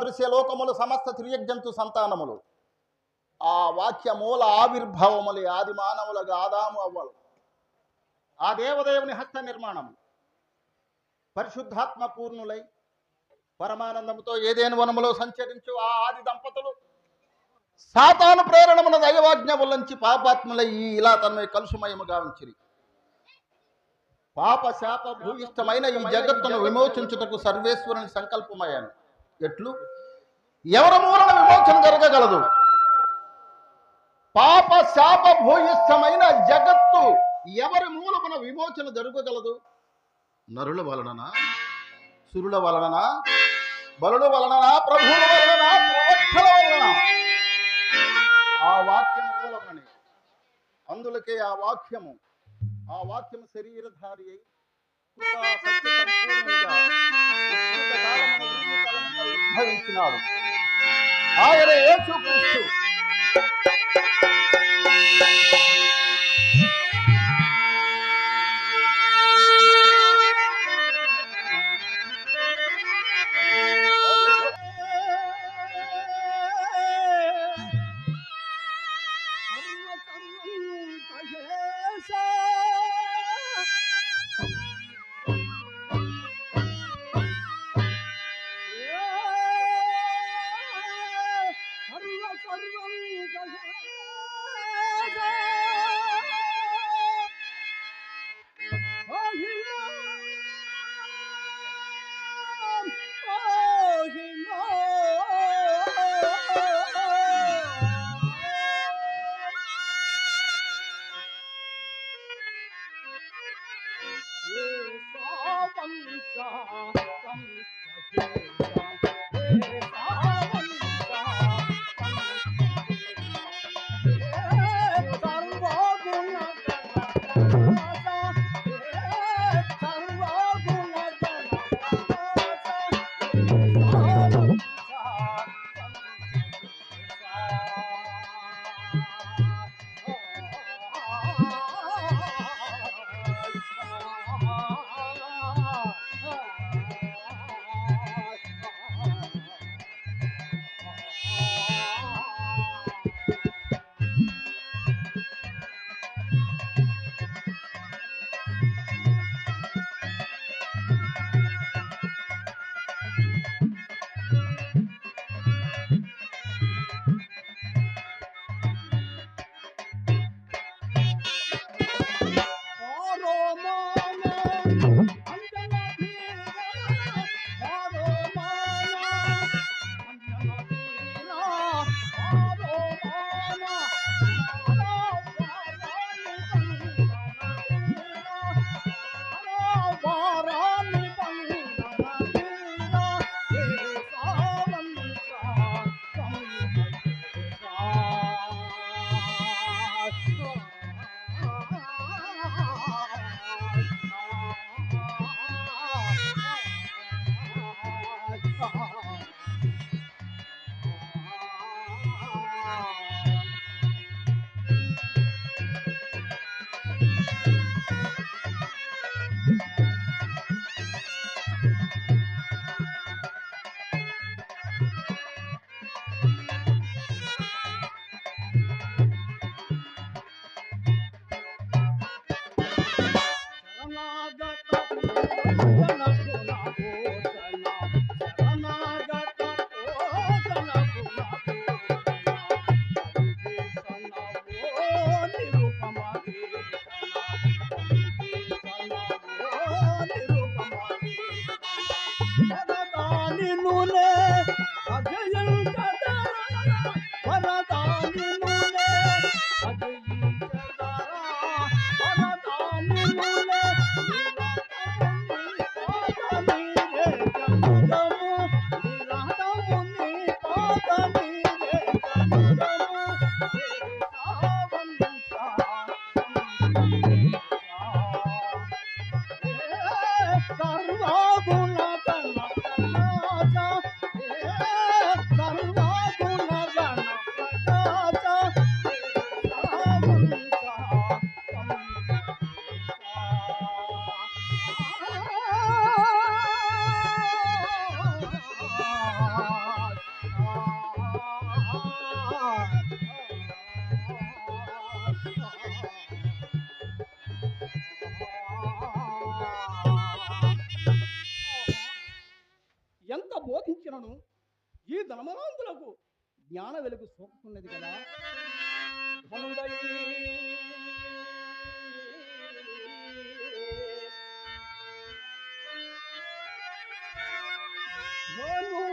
దృశ్య లోకములు సమస్త త్రియజంతు సంతానములు. ఆ వాక్య మూల ఆవిర్భావములే ఆది మానవులుగా ఆదాము అవ్వలు. ఆ దేవదేవుని హస్త నిర్మాణం పరిశుద్ధాత్మ పూర్ణులై పరమానందముతో ఏదేని వనములో సంచరించు ఆ ఆది దంపతులు. సాతాను ప్రేరణమున దైవాజ్ఞ ఉల్లంచి పాపాత్ములై ఈ ఇలా తన్మై కలుషుమయముగా ఉంచిరి పాప శాప భూయిష్టమైన ఈ జగత్తును విమోచించుటకు సర్వేశ్వరుని సంకల్పమయ్యాను. ఎట్లు? ఎవరి మూలన విమోచన జరగగలదు? పాప శాప భూయిష్టమైన జగత్తు ఎవరి మూలమున విమోచన జరగగలదు? నరుల వలననా? సురుల వలననా? బలుల వలననా? ప్రభువుల వలననా? ప్రవక్తల వలన ఆ వాక్యం మూలమని అందులకే ఆ వాక్యము ఆ వాక్యము శరీరధారి అయి ఉద్భవించినాడు. ఉద్భవించినాడు ఆయన యేసు これ。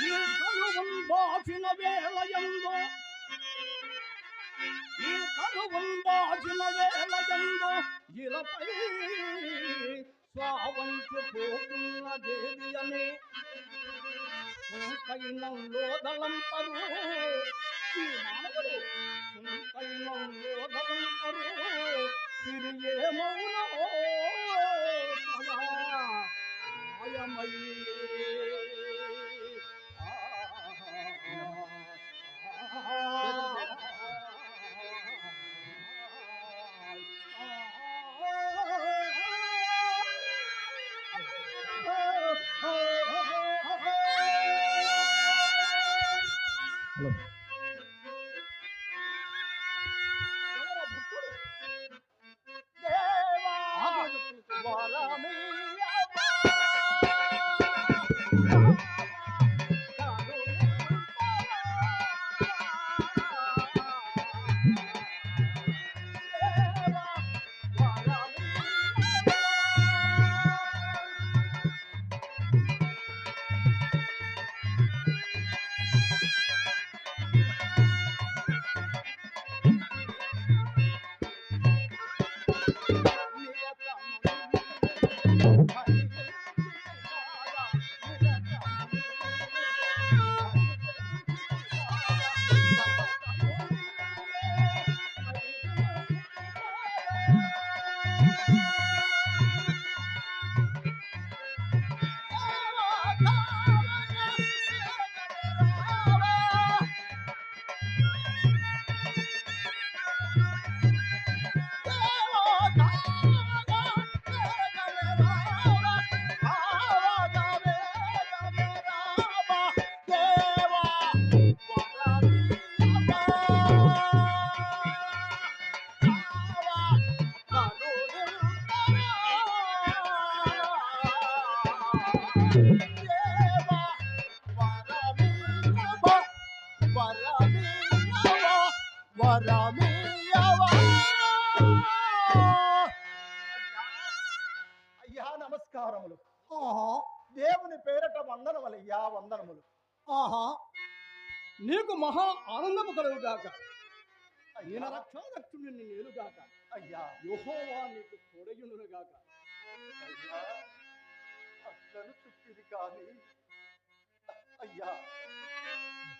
ఈ కలువం బాచిన వేళ ఎందో ఈ కలువం బాచిన వేళ ఎందో ఇలపై స్వావంచు పోతున్నదేది అని సుంకైనంలో దళంపరు ఈ మానవుడు సుంకైనంలో దళంపరు తిరిగే మౌనమో సదా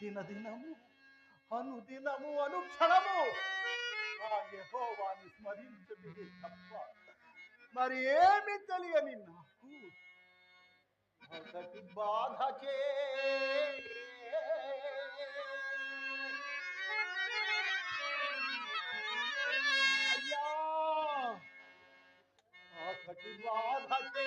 దినదినము అనుదినము అనుక్షణము ఆ యెహోవాని స్మరించుటే తప్ప మరి ఏమి తెలియని నాకు ఒకటి బాధ అయ్యా బాధకే.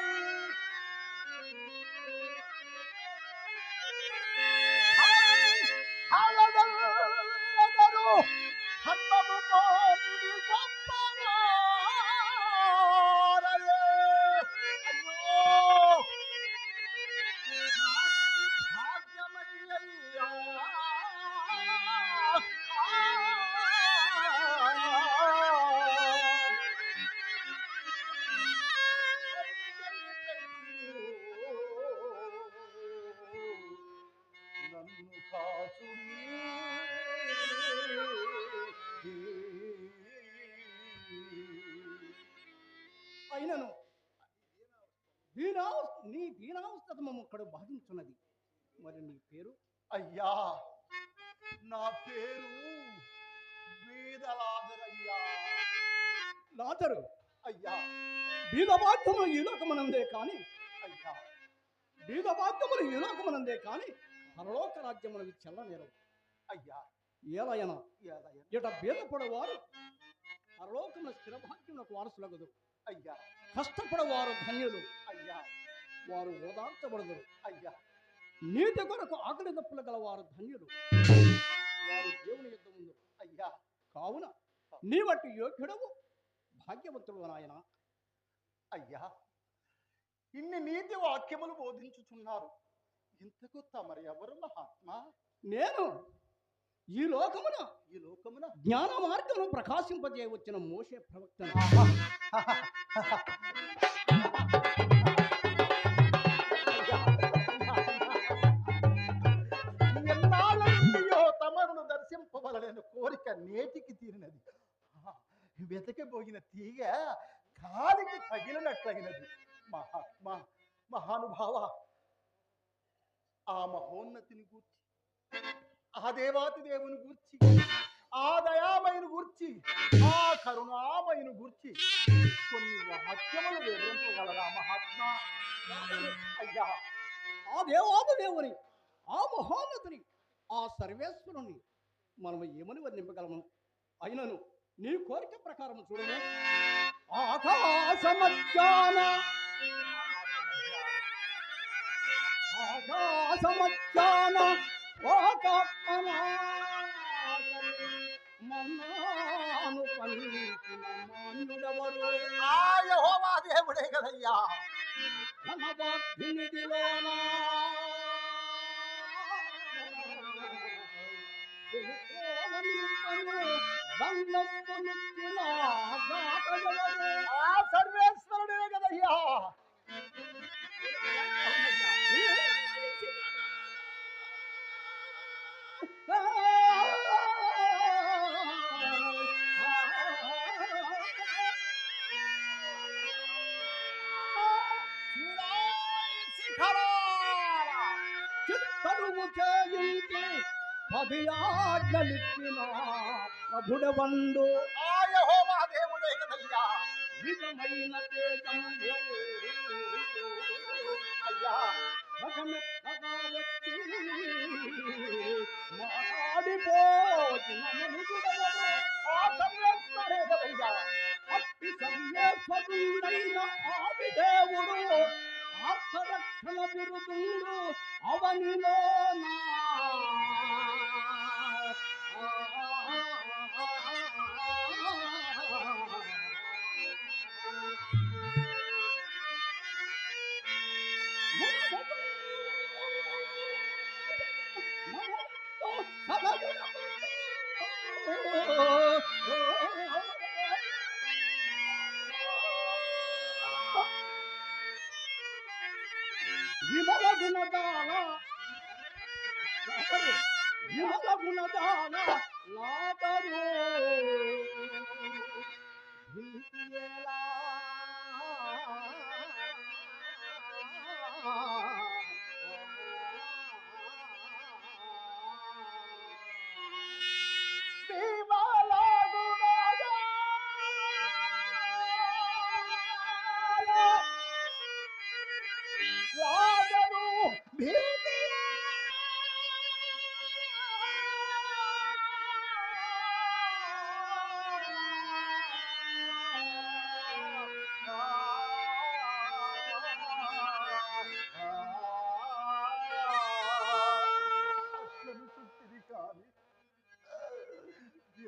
అయినను. దీనా నీ దీనావస్థతమము ఇక్కడ బాధించున్నది మరి నీ పేరు? అయ్యా నా పేరు లాతరు అయ్యా. బీదవాద్యములు ఈ లోకమనందే కాని అయ్యా. బీదవాద్యములు ఈ లోకమనందే కాని పరలోక రాజ్యమునవి చెల్లనేరవు అయ్యా. ఏలయన? ఏదయ్యా ఇట బీదపడవారు పరలోకమున స్థిరభాగ్యమునకు వారసులగదు. అయ్యా. కష్టపడవారు ధన్యులు. అయ్యా. వారు ఓదార్చబడదురు అయ్యా. నీతి కొరకు ఆకలి దప్పులు గల వారు ధన్యులు. వారు దేవుని యుద్ధ ముందు అయ్యా. కావున నీ వంటి యోగ్యుడవు భాగ్యవంతుడు నాయన. అయ్యా. ఇన్ని నీతి వాక్యములు బోధించుచున్నారు. ఇంతకు తమరు ఎవరు మహాత్మా? నేను ఈ లోకమున ఈ లోకమున జ్ఞాన మార్గమును ప్రకాశింపజే వచ్చిన మోసే నుండియో తమరును దర్శింపవలనని కోరిక నేటికి తీరినది. ఆ, వెతకబోగిన తీగ కాలికి తగిలినట్లయినది. మహాత్మా మహానుభావ ఆ మహోన్నతిని గూర్చి ఆ దేవాతి దేవుని గూర్చి ఆ దయామయుని గూర్చి ఆ కరుణామయును గూర్చి కొన్ని వాక్యములు వివరించగలరా మహాత్మా? అయ్యా ఆ దేవాది దేవుని ఆ మహోన్నతుని ఆ సర్వేశ్వరుని మనము ఏమని వర్ణింపగలము? అయినను నీ కోరిక ప్రకారం చూడము. ఆకాశమధ్యాన ఆకాశమధ్యాన మన్నాను పలికిన మాన్యుడెవరు ఆ యెహోవా దేవుడే కదయ్యా ధనవాగ్నిదిలోనా సర్వేశ్వరుడే కదయ్యా చిత్తరువు చేయించి పది ఆజ్ఞలిచ్చిన ప్రభుడవండు. ఆ యెహోవా దేవుడే కదయ్యా నిజమైన తేజంబు అయ్యా! రకమెత్తగా వచ్చి మాట్లాడిపోచిన మనుషుడెవడు? ఆ సర్వేశ్వరుడే కదయ్యా అట్టి దేవుడు ఆత్మరక్షణ బిరుదుండు అవనిలోనా ভুলতা ভুলতা না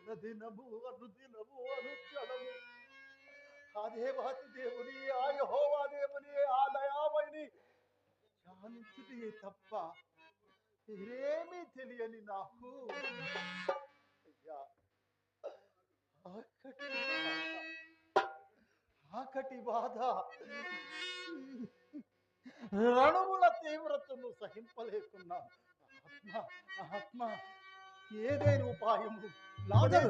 దినదినము అనుదినము అనుక్షణము ఆ దేవాది దేవుని ఆ యహోవా దేవుని ఆ దయామణి ధ్యానించుటే తప్ప వేరేమీ తెలియని నాకు. అయ్యా ఆకటి ఆకటి బాధ. రణువుల తీవ్రతను సహింపలేకున్నాను. ఆత్మ ఆత్మ ఏదేని ఉపాయము? లాజరు.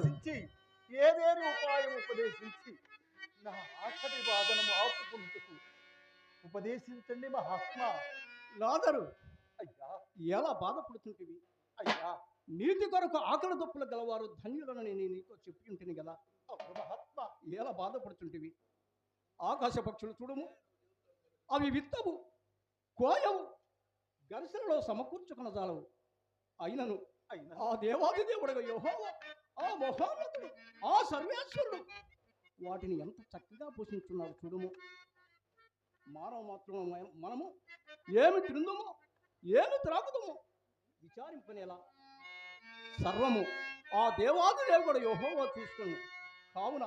ఏదేని ఉపాయం ఉపదేశించి. నా ఆఖరి వాదనము ఆపుకుంటుకు. ఉపదేశించండి మహాత్మ. లాదరు అయ్యా ఎలా బాధపడుతుంటివి? అయ్యా నీతి కొరకు ఆకలి దొప్పులు గలవారు ధన్యులని నేను నీతో చెప్పి ఉంటుంది కదా మహాత్మ. ఎలా బాధపడుతుంటివి? ఆకాశ పక్షులు చూడము అవి విత్తవు కోయవు గరిసెలలో సమకూర్చుకున్న జాలవు అయినను ఆ దేవాది దేవుడు యెహోవా ఆ మహోన్నతుడు ఆ సర్వేశ్వరుడు వాటిని ఎంత చక్కగా పోషించున్నాడు చూడము. మానవ మాత్రం మనము ఏమి తిందుమో ఏమి త్రాగుదమో విచారింపనేలా సర్వము ఆ దేవాది దేవుడు యెహోవా చూసుకును కావున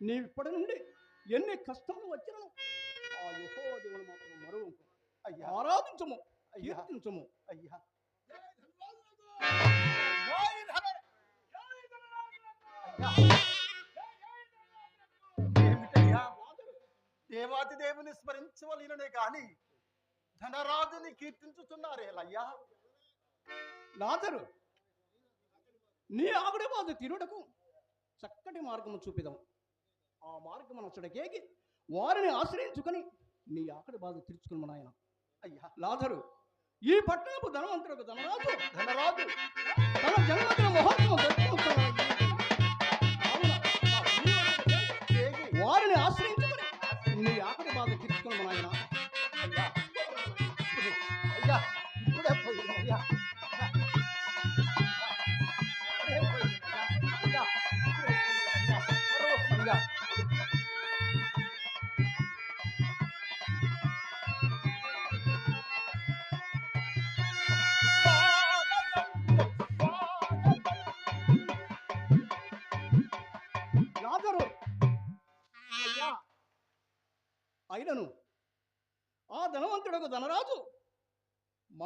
నీవిప్పటి నుండి ఎన్ని కష్టములు వచ్చినను ఆ యెహోవా దేవుని మాత్రం మరువు ఆరాధించము అయ్యా. కీర్తించము. అయ్యా. దేవాది దేవుని స్మరించవలననే కాని ధనరాజుని కీర్తించుతున్నారేలయ్యా లాజరు నీ ఆవిడ బాధ తిరుడకు చక్కటి మార్గము చూపిదాం ఆ మార్గం నచ్చడకేగి వారిని ఆశ్రయించుకొని నీ ఆకలి బాధ తీర్చుకుని నాయన. అయ్యా. లాజరు ఈ పట్టణపు ధనవంతులకు ధనరాజు ధనరాజు. తన జన్మదిన మహోత్సవం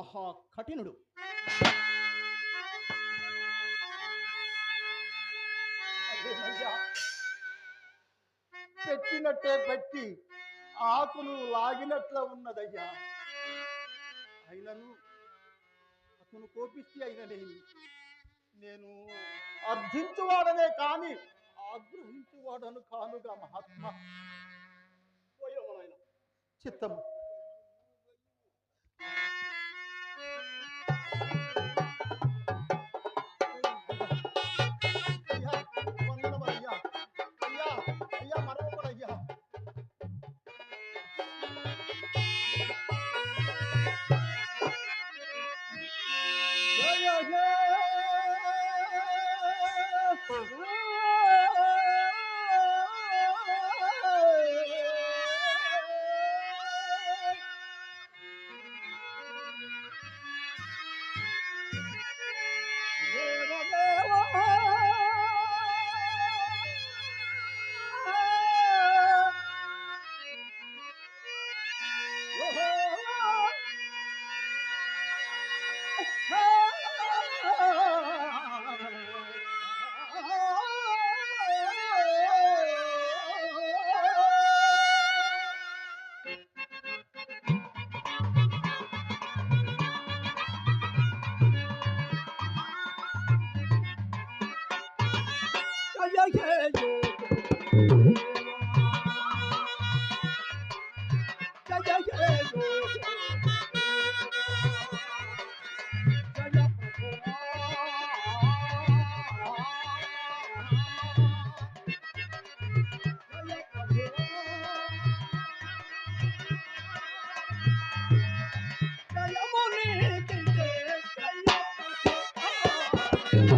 మహా కఠినుడు. పెట్టినట్టే పెట్టి ఆకులు లాగినట్ల ఉన్నదయ్యా. అయినను అతను కోపిస్తే అయిననేమి నేను అర్థించువాడనే కాని ఆగ్రహించువాడను కానుగా మహాత్మా. పోయాము చిత్తం Thank you.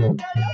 Vamos.